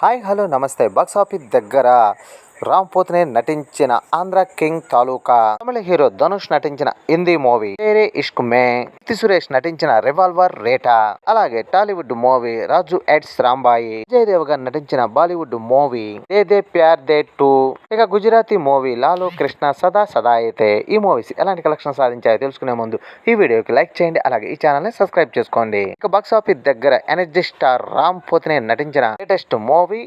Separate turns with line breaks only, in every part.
Hi hello నమస్తే. Box office దగ్గర రామ్ పోత్నే నటించిన ఆంధ్ర కింగ్ తాలూకా తమిళ హీరో ధనుష్ నటించిన హిందీ మూవీ తేరే ఇష్క్ మే కీర్తి సురేష్ నటించిన రివాల్వర్ రేటా అలాగే Tollywood movie Raju weds Rambai Vijay Devgan నటించిన Bollywood movie De De Pyaar De two ఇక గుజరాతీ మూవీ లాలు కృష్ణ సదా సదా అయితే ఈ మూవీస్ ఎలాంటి కలెక్షన్ సాధించాయో తెలుసుకునే ముందు ఈ వీడియోకి లైక్ చేయండి అలాగే ఈ ఛానల్ని సబ్స్క్రైబ్ చేసుకోండి. ఇక బాక్స్ ఆఫీస్ దగ్గర ఎనర్జీ స్టార్ రామ్ పోత్నే నటించిన latest movie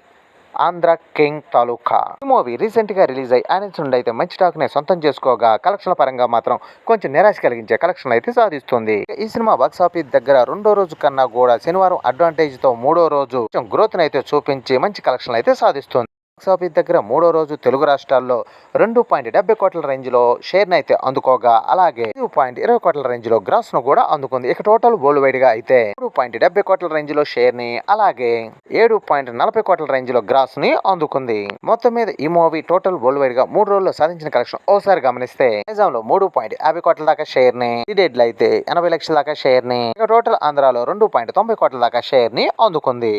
Andhra king Taluka. ఈ మూవీ రీసెంట్గా రిలీజ్ అయ్యి ఆనెన్స్ నుండి అయితే మంచి టాక్ని సొంతం చేసుకోగా కలెక్షన్ల పరంగా మాత్రం కొంచెం నిరాశ కలిగించే కలెక్షన్ అయితే సాధిస్తుంది. ఈ సినిమా బాక్సాఫీస్ దగ్గర రెండో రోజు కన్నా కూడా శనివారం అడ్వాంటేజ్తో మూడో రోజు కొంచెం గ్రోత్ అయితే చూపించి మంచి కలెక్షన్ అయితే సాధిస్తుంది. బాక్స్ ఆఫీస్ దగ్గర మూడో రోజు తెలుగు రాష్ట్రాల్లో రెండు పాయింట్ డెబ్బై కోట్ల రేంజ్లో షేర్ అయితే అందుకోగా అలాగే ఐదు పాయింట్ ఇరవై కోట్ల రేంజ్లో గ్రాస్ను కూడా అందుకుంది. ఇక టోటల్ వరల్డ్ వైడ్గా అయితే మూడు పాయింట్ డెబ్బై కోట్ల రేంజ్లో షేర్ని అలాగే ఏడు పాయింట్ నలభై కోట్ల రేంజ్లో గ్రాస్ని అందుకుంది. మొత్తం మీద ఈ మూవీ టోటల్ వరల్డ్ వైడ్గా మూడు రోజుల్లో సాధించిన కలెక్షన్ ఓసారి గమనిస్తే నిజాం లో మూడు పాయింట్ యాభై కోట్ల దాకా షేర్ని డేట్లో అయితే ఎనభై లక్షల దాకా షేర్ని ఇక టోటల్ ఆంధ్రాలో రెండు పాయింట్ తొంభై కోట్ల దాకా షేర్ని అందుకుంది.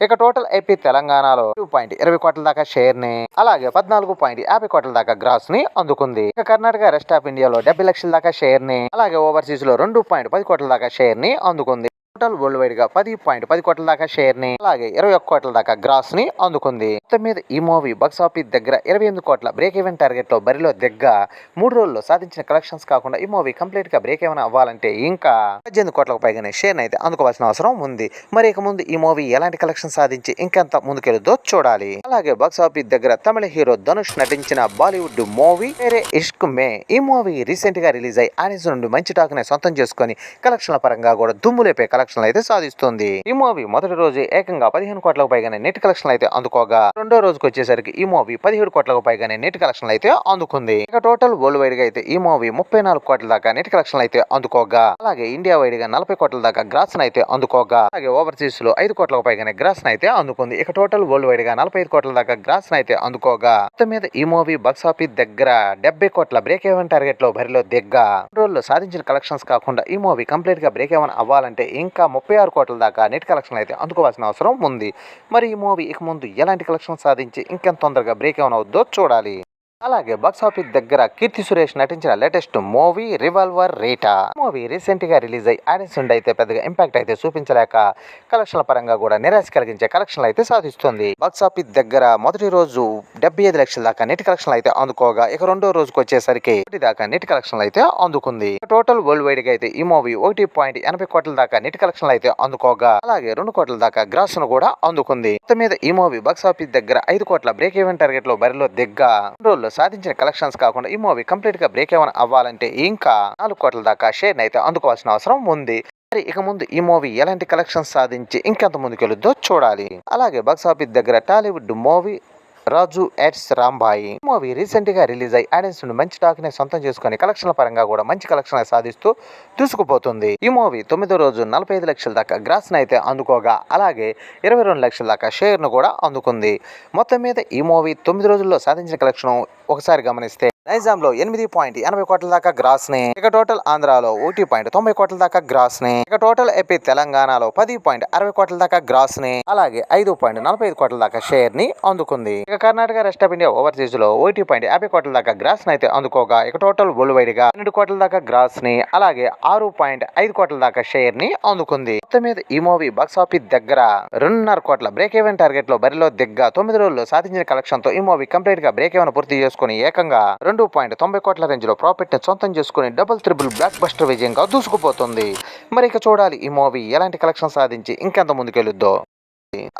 ఇక టోటల్ ఏపీ తెలంగాణలో టూ పాయింట్ ఇరవై కోట్ల దాకా షేర్ని అలాగే పద్నాలుగు పాయింట్ యాభై కోట్ల దాకా గ్రాస్ని అందుకుంది. ఇక కర్ణాటక రెస్ట్ ఆఫ్ ఇండియాలో డెబ్బై లక్షల దాకా షేర్ని అలాగే ఓవర్సీస్లో రెండు పాయింట్ పది కోట్ల దాకా షేర్ని అందుకుంది. టోటల్ వరల్డ్ వైడ్గా పది పాయింట్ పది కోట్ల దాకా షేర్ని అలాగే ఇరవై ఒక్క కోట్ల దాకా గ్రాస్ని అందుకుంది. మొత్తం మీద ఈ మూవీ బాక్స్ ఆఫీస్ దగ్గర ఇరవై ఎనిమిది కోట్ల బ్రేక్ ఈవెన్ టార్గెట్లో బరిలో దగ్గర మూడు రోజుల్లో సాధించిన కలెక్షన్స్ కాకుండా ఈ మూవీ కంప్లీట్గా బ్రేక్ ఏమైనా అవ్వాలంటే ఇంకా పద్దెనిమిది కోట్లకు పైగానే షేర్ అయితే అందుకోవాల్సిన అవసరం ఉంది. మరి ఇక ముందు ఈ మూవీ ఎలాంటి కలెక్షన్ సాధించి ఇంకెంత ముందుకెళ్తుందో చూడాలి. అలాగే బాక్స్ ఆఫీస్ దగ్గర తమిళ హీరో ధనుష్ నటించిన బాలీవుడ్ మూవీ వేరే ఇష్క్ మే. ఈ మూవీ రీసెంట్గా రిలీజ్ అయ్యి ఆనిస్ నుండి మంచి టాక్ని సొంతం చేసుకొని కలెక్షన్ల పరంగా కూడా దుమ్ములేపే కలెక్షన్ కలెక్షన్లు అయితే సాధిస్తుంది. ఈ మూవీ మొదటి రోజు ఏకంగా పదిహేను కోట్లకు పైగానే నెట్ కలెక్షన్ అయితే అందుకోగా రెండో రోజుకి వచ్చేసరికి ఈ మూవీ పదిహేడు కోట్లకు పైగానే నెట్ కలెక్షన్ అయితే అందుకుంది. ఇక టోటల్ వరల్డ్ వైడ్గా అయితే ఈ మూవీ ముప్పై నాలుగు కోట్ల దాకా నెట్ కలెక్షన్ అయితే అందుకోగా అలాగే ఇండియా వైడ్గా నలభై కోట్ల దాకా గ్రాస్ అయితే అందుకోగా అలాగే ఓవర్సీస్లో ఐదు కోట్లకు పైగానే గ్రాస్ అయితే అందుకుంది. ఇక టోటల్ వరల్డ్ వైడ్గా నలభై ఐదు కోట్ల దాకా గ్రాస్ అయితే అందుకోగా మొత్తం మీద ఈ మూవీ బాక్స్ ఆఫీస్ దగ్గర డెబ్బై కోట్ల బ్రేక్ ఏవన్ టార్గెట్లో బరిలో దిగ్గా. రోజుల్లో సాధించిన కలెక్షన్స్ కాకుండా ఈ మూవీ కంప్లీట్గా బ్రేక్ ఏవన్ అవ్వాలంటే ఇంకా ఇంకా ముప్పై ఆరు కోట్ల దాకా నెట్ కలెక్షన్ అయితే అందుకోవాల్సిన అవసరం ఉంది. మరి ఈ మూవీ ఇక ముందు ఎలాంటి కలెక్షన్ సాధించి ఇంకెంత తొందరగా బ్రేక్ ఏమైనా అవుద్దో చూడాలి. అలాగే బాక్స్ ఆఫీస్ దగ్గర కీర్తి సురేష్ నటించిన latest movie revolver Rita movie రీసెంట్గా రిలీజ్ అయ్యి ఆడియన్స్ నుండి అయితే పెద్దగా ఇంపాక్ట్ అయితే చూపించలేక కలెక్షన్ల పరంగా కూడా నిరాశ కలిగించే కలెక్షన్లు అయితే సాధిస్తుంది. బాక్స్ ఆఫీస్ దగ్గర మొదటి రోజు డెబ్బై ఐదు లక్షల దాకా నెట్ కలెక్షన్లు అయితే అందుకోగా ఇక రెండో రోజుకి వచ్చేసరికి ఒకటి దాకా నెట్ కలెక్షన్లు అయితే అందుకుంది. టోటల్ వరల్డ్ వైడ్గా అయితే ఈ మూవీ ఒకటి పాయింట్ ఎనభై కోట్ల దాకా నెట్ కలెక్షన్లు అయితే అందుకోగా అలాగే రెండు కోట్ల దాకా గ్రాస్ను కూడా అందుకుంది. మొత్తం మీద ఈ మూవీ బాక్స్ ఆఫీస్ దగ్గర ఐదు కోట్ల బ్రేక్ ఈవెన్ టార్గెట్లో బరిలో దిగ్గా. రోజుల్లో సాధించిన కలెక్షన్స్ కాకుండా ఈ మూవీ కంప్లీట్గా బ్రేక్ ఏమైనా అవ్వాలంటే ఇంకా నాలుగు కోట్ల దాకా షేర్ అయితే అందుకోవాల్సిన అవసరం ఉంది. మరి ఇక ముందు ఈ మూవీ ఎలాంటి కలెక్షన్స్ సాధించి ఇంకెంత ముందుకెళ్ళుద్దో చూడాలి. అలాగే బాక్స్ ఆఫీస్ దగ్గర టాలీవుడ్ మూవీ రాజు ఎట్స్ రాంబాయి. ఈ మూవీ రీసెంట్గా రిలీజ్ అయ్యి ఆడియన్స్ నుండి మంచి టాక్ని సొంతం చేసుకుని కలెక్షన్ల పరంగా కూడా మంచి కలెక్షన్ సాధిస్తూ దూసుకుపోతుంది. ఈ మూవీ తొమ్మిదో రోజు నలభై ఐదు లక్షల దాకా గ్రాస్ను అయితే అందుకోగా అలాగే ఇరవై రెండు లక్షల దాకా షేర్ను కూడా అందుకుంది. మొత్తం మీద ఈ మూవీ తొమ్మిది రోజుల్లో సాధించిన కలెక్షన్ ఒకసారి గమనిస్తే నైజాం లో ఎనిమిది పాయింట్ ఎనభై కోట్ల దాకా గ్రాస్ని ఇక టోటల్ ఆంధ్రాలో ఒకటి పాయింట్ తొంభై కోట్ల దాకా గ్రాస్ని ఇక టోటల్ ఎపి తెలంగాణలో పది పాయింట్ అరవై కోట్ల దాకా గ్రాస్ని అలాగే ఐదు పాయింట్ నలభై ఐదు కోట్ల దాకా షేర్ని అందుకుంది. ఇక కర్ణాటక రెస్ట్ ఆఫ్ ఇండియా ఓవర్సీస్లో ఒకటి పాయింట్ యాభై కోట్ల దాకా గ్రాస్ని అయితే అందుకోగా ఇక టోటల్ వరల్డ్ వైడ్గా పన్నెండు కోట్ల దాకా గ్రాస్ని అలాగే ఆరు పాయింట్ ఐదు కోట్ల దాకా షేర్ని అందుకుంది. మొత్తం మీద ఈ మూవీ బాక్స్ ఆఫీస్ దగ్గర రెండున్నర కోట్ల బ్రేక్ ఈవెన్ టార్గెట్లో బరిలో దిగ్గ తొమ్మిది రోజుల్లో సాధించిన కలెక్షన్తో ఈ మూవీ కంప్లీట్గా బ్రేక్ ఈవెన్ పూర్తి చేసుకుని ఏకంగా రెండు పాయింట్ తొంభై కోట్ల రేంజ్లో ప్రాఫిట్ సొంతం చేసుకుని డబుల్ త్రిబుల్ బ్లాక్ బస్టర్ విజయంగా దూసుకుపోతుంది. మరి ఇక చూడాలి ఈ మూవీ ఎలాంటి కలెక్షన్ సాధించి ఇంకెంత ముందుకెళ్ళుద్దో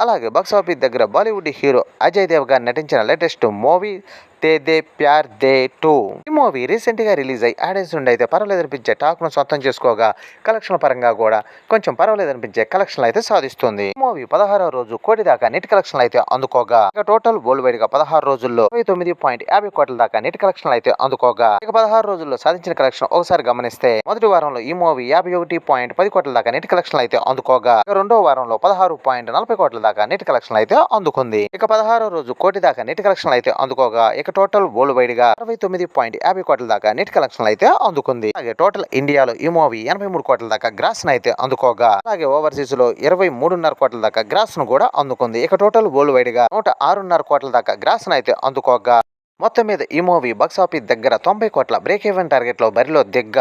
అలాగే బాక్సాఫీస్ దగ్గర బాలీవుడ్ హీరో అజయ్ దేవ్ గారు నటించిన latest movie De De Pyaar De two. ఈ మూవీ రీసెంట్గా రిలీజ్ అయ్యి ఆడియన్స్ నుండి అయితే పర్వాలేదు అనిపించే టాక్ను సొంతం చేసుకోగా కలెక్షన్ పరంగా కూడా కొంచెం పర్వాలేదు అనిపించే కలెక్షన్లు అయితే సాధిస్తుంది. ఈ మూవీ పదహారో రోజు కోటి దాకా నెట్ కలెక్షన్లు అయితే అందుకోగా ఇక టోటల్ వరల్డ్ వైడ్గా పదహారు రోజుల్లో తొమ్మిది పాయింట్ యాభై కోట్ల దాకా నెట్ కలెక్షన్లు అయితే అందుకోగా ఇక పదహారు రోజుల్లో సాధించిన కలెక్షన్ ఒకసారి గమనిస్తే మొదటి వారంలో ఈ మూవీ యాభై ఒకటి పాయింట్ పది కోట్ల దాకా నెట్ కలెక్షన్లు అయితే అందుకోగా ఇక రెండో వారంలో పదహారు పాయింట్ నలభై కోట్ల దాకా నెట్ కలెక్షన్ అయితే అందుకుంది. ఇక పదహారో రోజు కోటి దాకా నెట్ కలెక్షన్ అయితే అందుకోగా ఇక టోటల్ వరల్డ్ వైడ్గా అరవై తొమ్మిది పాయింట్ యాభై కోట్ల దాకా నెట్ కలెక్షన్ అయితే అందుకుంది. అలాగే టోటల్ ఇండియాలో ఈ మూవీ ఎనభై మూడు కోట్ల దాకా గ్రాస్ అయితే అందుకోగా అలాగే ఓవర్సీస్లో ఇరవై మూడున్నర కోట్ల దాకా గ్రాస్ను కూడా అందుకుంది. ఇక టోటల్ వరల్డ్ వైడ్గా నూట ఆరున్నర కోట్ల దాకా గ్రాస్ అయితే అందుకోగా మొత్తం మీద ఈ మూవీ బాక్సాఫీస్ దగ్గర తొంభై కోట్ల బ్రేక్ ఈవెన్ టార్గెట్లో బరిలో దిగ్గ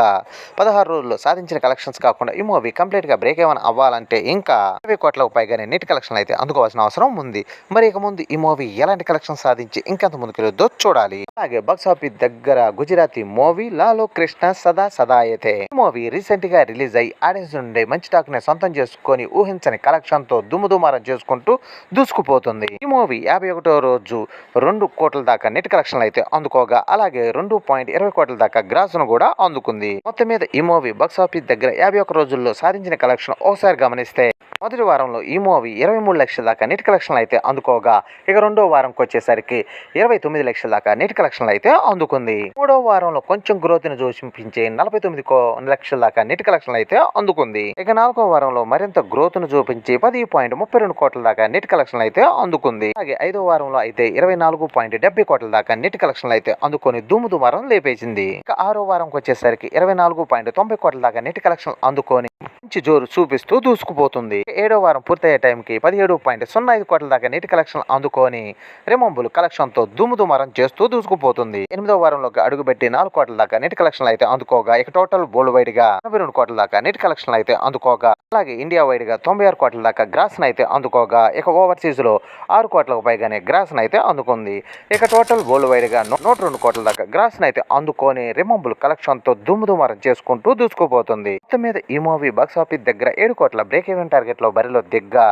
పదహారు రోజుల్లో సాధించిన కలెక్షన్స్ కాకుండా ఈ మూవీ కంప్లీట్గా బ్రేక్ ఈవెన్ అవ్వాలంటే ఇంకా ఇరవై కోట్లకు పైగానే నెట్ కలెక్షన్ అయితే అందుకోవాల్సిన అవసరం ఉంది. మరి ఇక ముందు ఈ మూవీ ఎలాంటి కలెక్షన్ సాధించి ఇంకెంత ముందుకెళ్ళొద్దో చూడాలి. అలాగే బాక్సాఫీస్ దగ్గర గుజరాతీ మూవీ లాలో కృష్ణ సదా సదాయతే. ఈ మూవీ రీసెంట్గా రిలీజ్ అయ్యి ఆడియన్స్ నుండి మంచి టాక్ని సొంతం చేసుకొని ఊహించని కలెక్షన్తో దుమ్ముదుమారం చేసుకుంటూ దూసుకుపోతుంది. ఈ మూవీ యాభై ఒకటో రోజు రెండు కోట్ల దాకా నెట్ కలెక్షన్ అయితే అందుకోగా అలాగే రెండు పాయింట్ ఇరవై కోట్ల దాకా గ్రాస్ను కూడా అందుకుంది. మొత్తం మీద ఈ మూవీ బాక్సాఫీస్ దగ్గర యాభై ఒక్క రోజుల్లో సాధించిన కలెక్షన్ ఒకసారి గమనిస్తే మొదటి వారంలో ఈ మూవీ ఇరవై మూడు లక్షల దాకా నెట్ కలెక్షన్ అయితే అందుకోగా. ఇక రెండో వారంకి వచ్చేసరికి ఇరవై తొమ్మిది లక్షల దాకా నెట్ కలెక్షన్ అయితే అందుకుంది. మూడో వారంలో కొంచెం గ్రోత్ని చూపించే నలభై తొమ్మిది కో- లక్షల దాకా నెట్ కలెక్షన్ అయితే అందుకుంది. ఇక నాలుగో వారంలో మరింత గ్రోత్ను చూపించి పది పాయింట్ ముప్పై రెండు కోట్ల దాకా నెట్ కలెక్షన్ అయితే అందుకుంది. అలాగే ఐదో వారంలో అయితే ఇరవై నాలుగు పాయింట్ డెబ్బై కోట్ల దాకా నెట్ కలెక్షన్లు అయితే అందుకొని దుమ్ము దుమారం లేపేసింది. ఇక ఆరో వారంకి వచ్చేసరికి ఇరవై నాలుగు పాయింట్ తొంభై కోట్ల దాకా నెట్ కలెక్షన్ అందుకొని మంచి జోరు చూపిస్తూ దూసుకుపోతుంది. ఏడో వారం పూర్తయ్యే టైంకి పదిహేడు పాయింట్ సున్నా ఐదు కోట్ల దాకా నీటి కలెక్షన్ అందుకొని రిమంబుల్ కలెక్షన్తో దుమ్ము దుమారం చేస్తూ దూసుకుపోతుంది. ఎనిమిదో వారంలోకి అడుగుపెట్టి నాలుగు కోట్ల దాకా నీటి కలెక్షన్లు అయితే అందుకోగా ఇక టోటల్ బోల్డ్ వైడ్గా ఎనభై రెండు కోట్ల దాకా నీటి కలెక్షన్లు అయితే అందుకోగా అలాగే ఇండియా వైడ్గా తొంభై ఆరు కోట్ల దాకా గ్రాస్ను అయితే అందుకోగా ఇక ఓవర్సీస్లో ఆరు కోట్లకు పైగానే గ్రాస్ను అయితే అందుకుంది. ఇక టోటల్ వరల్డ్ వైడ్గా నూట రెండు కోట్ల దాకా గ్రాస్ను అయితే అందుకొని రిమంబుల్ కలెక్షన్తో దుమ్ముదుమారం దుమ్ము దుమారం చేసుకుంటూ దూసుకుపోతుంది. మొత్తం మీద ఈ మూవీ బాక్స్ ఆఫీస్ దగ్గర ఏడు కోట్ల బ్రేక్ ఈవెన్ టార్గెట్లో బరిలో దిగ్గా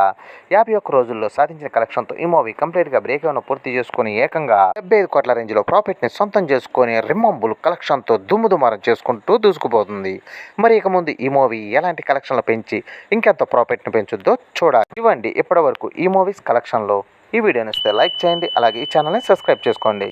యాభై ఒక్క రోజుల్లో సాధించిన కలెక్షన్తో ఈ మూవీ కంప్లీట్గా బ్రేక్ ఈవెన్ పూర్తి చేసుకుని ఏకంగా డెబ్బై ఐదు కోట్ల రేంజ్లో ప్రాఫిట్ని సొంతం చేసుకొని రిమంబుల్ కలెక్షన్తో దుమ్ముదుమారం దుమ్ము దుమారం చేసుకుంటూ దూసుకుపోతుంది. మరి ఇక ముందు ఈ మూవీ ఎలాంటి కలెక్షన్లు పెంచి ఇంకెంత ప్రాఫిట్ని పెంచుద్దో చూడాలి. ఇవ్వండి ఇప్పటి వరకు ఈ మూవీస్ కలెక్షన్లో. ఈ వీడియోని ఇస్తే లైక్ చేయండి అలాగే ఈ ఛానల్ని సబ్స్క్రైబ్ చేసుకోండి.